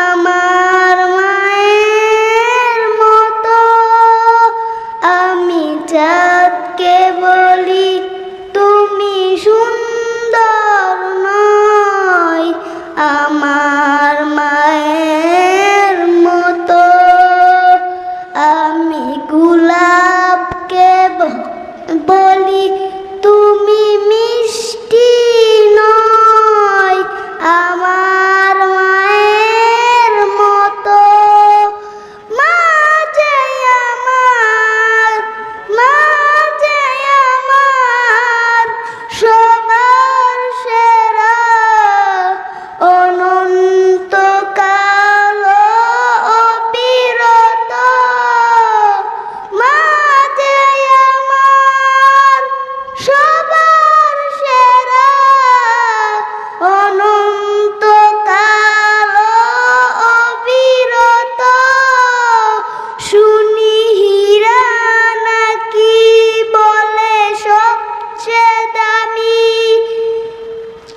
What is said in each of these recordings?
আমার মায়ের মতো আমি চাঁদকে বলি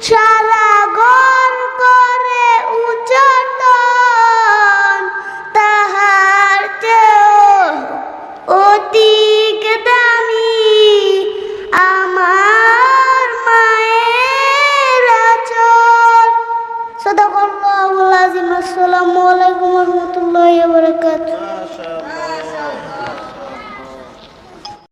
সারা গন করে উচতন তাহার চেয়েও অধিক দামি। আমার মায়ের আচল সদাকল্লাহ আসসালামু আলাইকুম রহমতুল্লাহ বরকাতুহ।